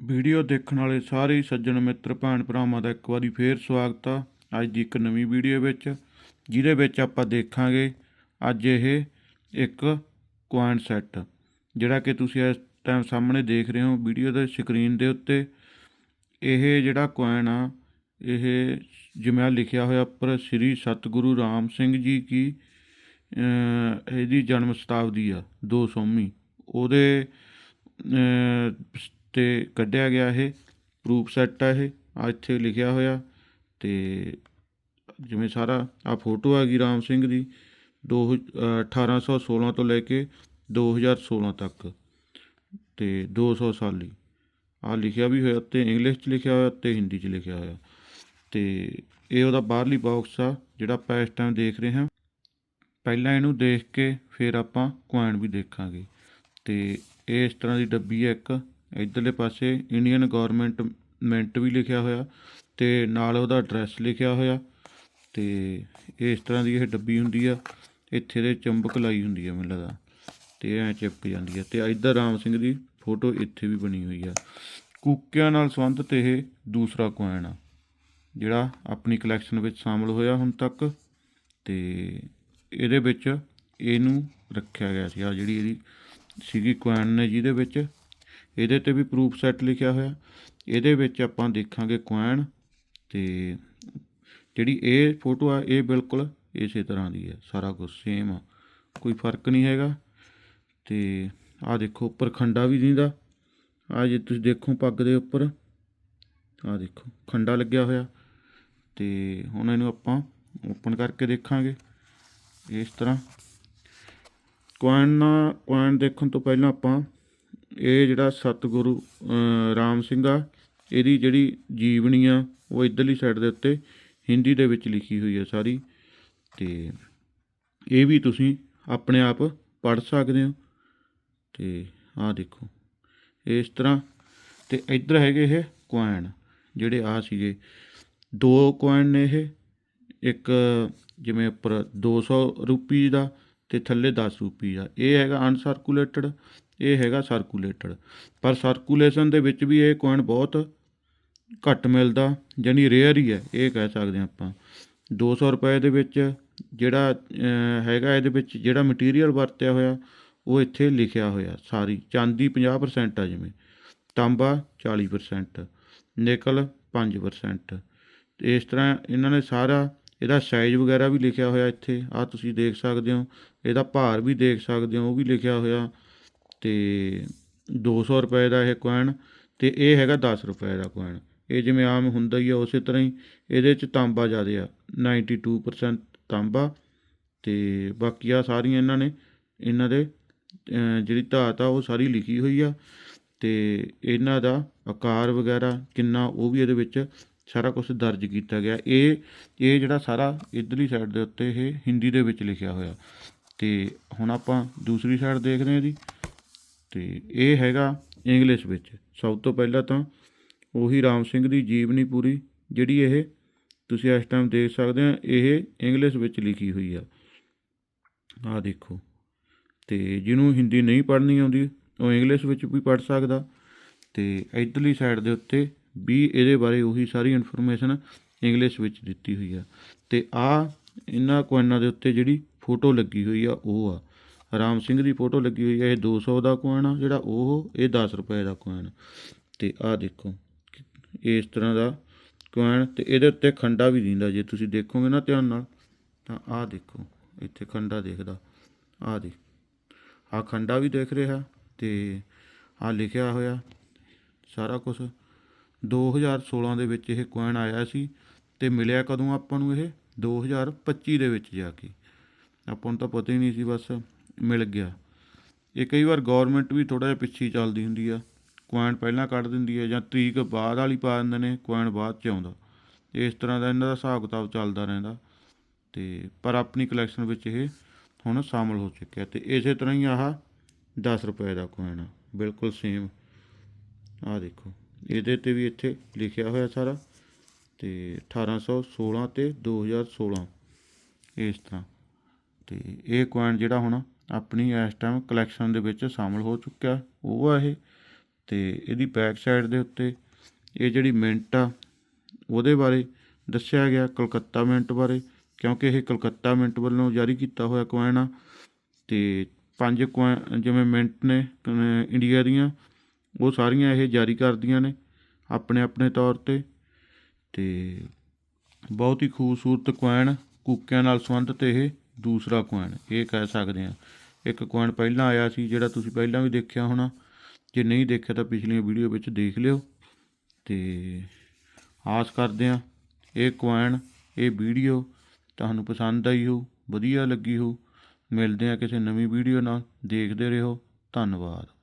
Video ਦੇਖਣ ਵਾਲੇ ਸਾਰੇ ਸੱਜਣ ਮਿੱਤਰ, ਭੈਣ ਭਰਾਵਾਂ ਦਾ ਇੱਕ ਵਾਰੀ ਫੇਰ ਸਵਾਗਤ ਆ। ਅੱਜ ਦੀ ਇੱਕ ਨਵੀਂ ਵੀਡੀਓ ਵਿੱਚ, ਜਿਹਦੇ ਵਿੱਚ ਆਪਾਂ ਦੇਖਾਂਗੇ ਅੱਜ ਇਹ ਇੱਕ ਕੁਆਇਨ ਸੈੱਟ ਜਿਹੜਾ ਕਿ ਤੁਸੀਂ ਇਸ ਟਾਈਮ ਸਾਹਮਣੇ ਦੇਖ ਰਹੇ ਹੋ ਵੀਡੀਓ ਦੇ ਸਕਰੀਨ ਦੇ ਉੱਤੇ। ਇਹ ਜਿਹੜਾ ਕੁਆਇਨ ਆ, ਇਹ ਜਿਵੇਂ ਲਿਖਿਆ ਹੋਇਆ ਉੱਪਰ, ਸ੍ਰੀ ਸਤਿਗੁਰੂ ਰਾਮ ਸਿੰਘ ਜੀ ਕੀ ਇਹਦੀ ਜਨਮ ਸ਼ਤਾਬਦੀ ਆ 200ਵੀਂ ਉਹਦੇ ਤੇ ਕੱਢਿਆ ਗਿਆ ਇਹ ਪ੍ਰੂਫ ਸੈੱਟ ਆ ਇਹ ਆ ਇੱਥੇ ਲਿਖਿਆ ਹੋਇਆ ਅਤੇ ਜਿਵੇਂ ਸਾਰਾ ਆ ਫੋਟੋ ਹੈਗੀ ਰਾਮ ਸਿੰਘ ਦੀ, ਦੋ ਅਹ 1816 ਤੋਂ ਲੈ ਕੇ 2016 ਤੱਕ ਤੇ 200 ਸਾਲੀ। ਆ ਲਿਖਿਆ ਵੀ ਹੋਇਆ ਤੇ ਇੰਗਲਿਸ਼ 'ਚ ਲਿਖਿਆ ਹੋਇਆ ਤੇ ਹਿੰਦੀ 'ਚ ਲਿਖਿਆ ਹੋਇਆ। ਤੇ ਇਹ ਉਹਦਾ ਬਾਹਰਲੀ ਬਾਕਸ ਆ, ਜਿਹੜਾ ਆਪਾਂ ਇਸ ਟਾਈਮ ਦੇਖ ਰਹੇ ਹਾਂ। ਪਹਿਲਾਂ ਇਹਨੂੰ ਦੇਖ ਕੇ ਫਿਰ ਆਪਾਂ ਕੁਆਇਨ ਵੀ ਦੇਖਾਂਗੇ। ਤੇ ਇਹ ਇਸ ਤਰ੍ਹਾਂ ਦੀ ਡੱਬੀ ਹੈ ਇੱਕ ਇੱਧਰਲੇ ਪਾਸੇ ਇੰਡੀਅਨ ਗਵਰਨਮੈਂਟ ਮੈਂਟ ਵੀ ਲਿਖਿਆ ਹੋਇਆ ਤੇ ਨਾਲ ਉਹਦਾ ਐਡਰੈਸ ਲਿਖਿਆ ਹੋਇਆ ਤੇ ਇਸ ਤਰ੍ਹਾਂ ਦੀ ਇਹ ਡੱਬੀ ਹੁੰਦੀ ਆ, ਇੱਥੇ ਦੇ ਚੰਬਕ ਲਾਈ ਹੁੰਦੀ ਆ ਮੈਨੂੰ ਲੱਗਦਾ ਤੇ ਐ ਚਿਪਕ ਜਾਂਦੀ ਆ। ਤੇ ਇੱਧਰ ਰਾਮ ਸਿੰਘ ਦੀ ਫੋਟੋ ਇੱਥੇ ਵੀ ਬਣੀ ਹੋਈ ਆ। ਕੂਕਿਆਂ ਨਾਲ ਸੰਬੰਧਿਤ ਇਹ ਦੂਸਰਾ ਕੁਆਇਨ ਆ, ਜਿਹੜਾ ਆਪਣੀ ਕਲੈਕਸ਼ਨ ਵਿੱਚ ਸ਼ਾਮਲ ਹੋਇਆ ਹੁਣ ਤੱਕ ਤੇ ਇਹਦੇ ਵਿੱਚ ਇਹਨੂੰ ਰੱਖਿਆ ਗਿਆ ਸੀ। ਆ ਜਿਹੜੀ ਇਹਦੀ ਸੀਗੀ ਕੁਆਇਨ ਨੇ ਜਿਹਦੇ ਵਿੱਚ ਇਹਦੇ ਤੇ ਵੀ ਪ੍ਰੂਫ ਸੈੱਟ ਲਿਖਿਆ ਹੋਇਆ। ਇਹਦੇ ਵਿੱਚ ਆਪਾਂ ਦੇਖਾਂਗੇ ਕੁਆਇਨ ਤੇ ਜਿਹੜੀ ਇਹ ਫੋਟੋ ਆ, ਇਹ ਬਿਲਕੁਲ ਇਸੇ ਤਰ੍ਹਾਂ ਦੀ ਹੈ। ਸਾਰਾ ਕੁਝ ਸੇਮ ਆ, ਕੋਈ ਫ਼ਰਕ ਨਹੀਂ ਹੈਗਾ। ਤੇ ਆ ਦੇਖੋ, ਉੱਪਰ ਖੰਡਾ ਵੀ ਦਿੰਦਾ। ਆ ਜੇ ਤੁਸੀਂ ਦੇਖੋ ਪੱਗ ਦੇ ਉੱਪਰ ਆ ਦੇਖੋ, ਖੰਡਾ ਲੱਗਿਆ ਹੋਇਆ। ਤੇ ਹੁਣ ਇਹਨੂੰ ਆਪਾਂ ਓਪਨ ਕਰਕੇ ਦੇਖਾਂਗੇ ਇਸ ਤਰ੍ਹਾਂ। ਕੁਆਇਨ ਕੁਆਇਨ ਦੇਖਣ ਤੋਂ ਪਹਿਲਾਂ ਆਪਾਂ ਇਹ ਜਿਹੜਾ ਸਤਿਗੁਰੂ ਰਾਮ ਸਿੰਘ ਆ, ਇਹਦੀ ਜਿਹੜੀ ਜੀਵਨੀ ਆ, ਉਹ ਇਧਰਲੀ ਸਾਈਡ ਦੇ ਉੱਤੇ ਹਿੰਦੀ ਦੇ ਵਿੱਚ ਲਿਖੀ ਹੋਈ ਹੈ ਸਾਰੀ। ਤੇ ਇਹ ਵੀ ਤੁਸੀਂ ਆਪਣੇ ਆਪ ਪੜ੍ਹ ਸਕਦੇ ਹੋ। ਤੇ ਆਹ ਦੇਖੋ, ਇਸ ਤਰ੍ਹਾਂ ਤੇ ਇੱਧਰ ਹੈਗੇ ਇਹ ਕੁਆਇਨ ਜਿਹੜੇ ਆ ਸੀਗੇ। ਦੋ ਕੁਆਇਨ ਨੇ ਇਹ, ਇੱਕ ਜਿਵੇਂ ਉੱਪਰ 200 ਰੁਪਏ ਦਾ ਤੇ ਥੱਲੇ 10 ਰੁਪਏ ਦਾ। ਇਹ ਹੈਗਾ ਅਨਸਰਕੂਲੇਟਡ ਇਹ ਹੈਗਾ ਸਰਕੂਲੇਟਡ ਪਰ ਸਰਕੂਲੇਸ਼ਨ ਦੇ ਵਿੱਚ ਵੀ ਇਹ ਕੋਇਨ ਬਹੁਤ ਘੱਟ ਮਿਲਦਾ ਜਾਨੀ ਰੇਅਰ ਹੀ ਹੈ, ਇਹ ਕਹਿ ਸਕਦੇ ਹਾਂ ਆਪਾਂ। 200 ਰੁਪਏ ਦੇ ਵਿੱਚ ਜਿਹੜਾ ਹੈਗਾ ਇਹਦੇ ਵਿੱਚ ਜਿਹੜਾ ਮਟੀਰੀਅਲ ਵਰਤਿਆ ਹੋਇਆ, ਉਹ ਇੱਥੇ ਲਿਖਿਆ ਹੋਇਆ, ਸਾਰੀ, ਚਾਂਦੀ 50% ਆ ਜਿਵੇਂ, ਤਾਂਬਾ 40% ਨਿਕਲ 5% ਇਸ ਤਰ੍ਹਾਂ ਇਹਨਾਂ ਨੇ ਸਾਰਾ ਇਹਦਾ ਸਾਈਜ਼ ਵਗੈਰਾ ਵੀ ਲਿਖਿਆ ਹੋਇਆ ਇੱਥੇ ਆ ਤੁਸੀਂ ਦੇਖ ਸਕਦੇ ਹੋ, ਇਹਦਾ ਭਾਰ ਵੀ ਦੇਖ ਸਕਦੇ ਹੋ, ਉਹ ਵੀ ਲਿਖਿਆ ਹੋਇਆ। ਤੇ 200 ਰੁਪਏ ਦਾ ਇਹ ਕੁਆਇਨ ਤੇ ਇਹ ਹੈਗਾ 10 ਰੁਪਏ ਦਾ ਕੁਆਇਨ ਇਹ ਜਿਵੇਂ ਆਮ ਹੁੰਦਾ ਹੀ ਆ, ਉਸੇ ਤਰ੍ਹਾਂ ਹੀ ਇਹਦੇ ਚ ਤਾਂਬਾ ਜ਼ਿਆਦਾ ਆ 92% ਤਾਂਬਾ। ਤੇ ਬਾਕੀ ਆ ਸਾਰੀਆਂ ਇਹਨਾਂ ਨੇ, ਇਹਨਾਂ ਦੇ ਜਿਹੜੀ ਧਾਤ ਆ, ਉਹ ਸਾਰੀ ਲਿਖੀ ਹੋਈ ਆ। ਤੇ ਇਹਨਾਂ ਦਾ ਆਕਾਰ ਵਗੈਰਾ ਕਿੰਨਾ, ਉਹ ਵੀ ਇਹਦੇ ਵਿੱਚ ਸਾਰਾ ਕੁਝ ਦਰਜ ਕੀਤਾ ਗਿਆ। ਇਹ ਇਹ ਜਿਹੜਾ ਸਾਰਾ ਇਧਰਲੀ ਸਾਈਡ ਦੇ ਉੱਤੇ ਇਹ ਹਿੰਦੀ ਦੇ ਵਿੱਚ ਲਿਖਿਆ ਹੋਇਆ। ਤੇ ਹੁਣ ਆਪਾਂ ਦੂਸਰੀ ਸਾਈਡ ਦੇਖਦੇ ਹਾਂ ਜੀ ਤੇ ਇਹ ਹੈਗਾ ਇੰਗਲਿਸ਼ ਵਿੱਚ। ਸਭ ਤੋਂ ਪਹਿਲਾਂ ਤਾਂ ਉਹੀ ਰਾਮ ਸਿੰਘ ਦੀ ਜੀਵਨੀ ਪੂਰੀ, ਜਿਹੜੀ ਇਹ ਤੁਸੀਂ ਇਸ ਟਾਈਮ ਦੇਖ ਸਕਦੇ ਆ, ਇਹ ਇੰਗਲਿਸ਼ ਵਿੱਚ ਲਿਖੀ ਹੋਈ ਆ। ਆ ਦੇਖੋ, ਤੇ ਜਿਹਨੂੰ ਹਿੰਦੀ ਨਹੀਂ ਪੜ੍ਹਨੀ ਆਉਂਦੀ, ਉਹ ਇੰਗਲਿਸ਼ ਵਿੱਚ ਵੀ ਪੜ੍ਹ ਸਕਦਾ। ਤੇ ਇਧਰਲੀ ਸਾਈਡ ਦੇ ਉੱਤੇ ਵੀ ਇਹਦੇ ਬਾਰੇ ਉਹੀ ਸਾਰੀ ਇਨਫੋਰਮੇਸ਼ਨ ਇੰਗਲਿਸ਼ ਵਿੱਚ ਦਿੱਤੀ ਹੋਈ ਆ। ਤੇ ਆ ਇਹਨਾਂ ਕੁਆਇਨਾਂ ਦੇ ਉੱਤੇ ਜਿਹੜੀ ਫੋਟੋ ਲੱਗੀ ਹੋਈ ਆ, ਉਹ ਆ। ਰਾਮ ਸਿੰਘ ਦੀ ਫੋਟੋ ਲੱਗੀ ਹੋਈ ਆ ਇਹ 200 ਦਾ ਕੁਆਇਨ ਆ, ਜਿਹੜਾ ਉਹ ਇਹ 10 ਰੁਪਏ ਦਾ ਕੁਆਇਨ ਤੇ ਆਹ ਦੇਖੋ, ਇਸ ਤਰ੍ਹਾਂ ਦਾ ਕੁਆਇਨ ਤੇ ਇਹਦੇ ਉੱਤੇ ਖੰਡਾ ਵੀ ਦਿੰਦਾ, ਜੇ ਤੁਸੀਂ ਦੇਖੋਗੇ ਨਾ ਧਿਆਨ ਨਾਲ, ਤਾਂ ਆਹ ਦੇਖੋ, ਇੱਥੇ ਖੰਡਾ ਦੇਖਦਾ, ਆਹ ਦੇਖ। ਆਹ ਖੰਡਾ ਵੀ ਦੇਖ ਰਿਹਾ, ਤੇ ਆਹ ਲਿਖਿਆ ਹੋਇਆ, ਸਾਰਾ ਕੁਝ 2016 ਦੇ ਵਿੱਚ ਇਹ ਕੁਆਇਨ ਆਇਆ ਸੀ, ਤੇ ਮਿਲਿਆ ਕਦੋਂ ਆਪਾਂ ਨੂੰ ਇਹ? 2025 ਦੇ ਵਿੱਚ ਜਾ ਕੇ। ਆਪਾਂ ਨੂੰ ਤਾਂ ਪਤਾ ਹੀ ਨਹੀਂ ਸੀ ਬਸ। ਮਿਲ ਗਿਆ। ਇਹ ਕਈ ਵਾਰ ਗਵਰਨਮੈਂਟ ਵੀ ਥੋੜਾ ਜਿਹਾ ਪਿੱਛੇ ਚੱਲਦੀ ਹੁੰਦੀ ਆ। ਕੁਆਇਨ ਪਹਿਲਾਂ ਕੱਢ ਦਿੰਦੀ ਹੈ ਜਾਂ ਤਰੀਕ ਬਾਅਦ ਵਾਲੀ ਪਾ ਦਿੰਦੇ ਨੇ ਕੁਆਇਨ ਬਾਅਦ ਚ ਆਉਂਦਾ। ਇਸ ਤਰ੍ਹਾਂ ਦਾ ਇਹਨਾਂ ਦਾ ਹਿਸਾਬ ਕਿਤਾਬ ਚੱਲਦਾ ਰਹਿੰਦਾ। ਤੇ ਪਰ ਆਪਣੀ ਕਲੈਕਸ਼ਨ ਵਿੱਚ ਇਹ ਹੁਣ ਸ਼ਾਮਲ ਹੋ ਚੁੱਕਿਆ। ਤੇ ਇਸੇ ਤਰ੍ਹਾਂ ਹੀ ਆਹ 10 ਰੁਪਏ ਦਾ ਕੁਆਇਨ ਆ। ਬਿਲਕੁਲ ਸੇਮ ਆਹ ਦੇਖੋ, ਇਹਦੇ ਤੇ ਵੀ ਇੱਥੇ ਲਿਖਿਆ ਹੋਇਆ ਸਾਰਾ। ਤੇ 1816 ਤੇ 2016 ਇਸ ਤਰ੍ਹਾਂ। ਤੇ ਇਹ ਕੁਆਇਨ ਜਿਹੜਾ ਹੁਣ ਆਪਣੀ ਇਸ ਟਾਈਮ ਕਲੈਕਸ਼ਨ ਦੇ ਵਿੱਚ ਸ਼ਾਮਲ ਹੋ ਚੁੱਕਿਆ ਉਹ ਆ ਇਹ। ਤੇ ਇਹਦੀ ਬੈਕ ਸਾਈਡ ਦੇ ਉੱਤੇ ਇਹ ਜਿਹੜੀ ਮਿੰਟ ਆ, ਉਹਦੇ ਬਾਰੇ ਦੱਸਿਆ ਗਿਆ ਕਲਕੱਤਾ ਮਿੰਟ ਬਾਰੇ, ਕਿਉਂਕਿ ਇਹ ਕਲਕੱਤਾ ਮਿੰਟ ਵੱਲੋਂ ਜਾਰੀ ਕੀਤਾ ਹੋਇਆ ਕੋਇਨ ਆ। ਤੇ ਪੰਜ ਕੁਆਇਨ ਜਿਵੇਂ ਮਿੰਟ ਨੇ ਇੰਡੀਆ ਦੀਆਂ, ਉਹ ਸਾਰੀਆਂ ਇਹ ਜਾਰੀ ਕਰਦੀਆਂ ਨੇ ਆਪਣੇ ਆਪਣੇ ਤੌਰ ਤੇ। ਤੇ ਬਹੁਤ ਹੀ ਖੂਬਸੂਰਤ ਕੁਆਇਨ ਕੂਕਿਆਂ ਨਾਲ ਸੰਬੰਧਿਤ ਇਹ ਦੂਸਰਾ ਕੁਆਇਨ ਇਹ ਕਹਿ ਸਕਦੇ ਆ ਇੱਕ ਕੁਆਇਨ ਪਹਿਲਾਂ ਆਇਆ ਸੀ, ਜਿਹੜਾ ਤੁਸੀਂ ਪਹਿਲਾਂ ਵੀ ਦੇਖਿਆ ਹੋਣਾ। ਜੇ ਨਹੀਂ ਦੇਖਿਆ ਤਾਂ ਪਿਛਲੀਆਂ ਵੀਡੀਓ ਵਿੱਚ ਦੇਖ ਲਿਓ। ਤੇ ਆਸ ਕਰਦੇ ਆ ਇਹ ਕੁਆਇਨ ਇਹ ਵੀਡੀਓ ਤੁਹਾਨੂੰ ਪਸੰਦ ਆਈ ਹੋ ਵਧੀਆ ਲੱਗੀ ਹੋ ਮਿਲਦੇ ਆ ਕਿਸੇ ਨਵੀਂ ਵੀਡੀਓ ਨਾਲ। ਦੇਖਦੇ ਰਹੋ। ਧੰਨਵਾਦ।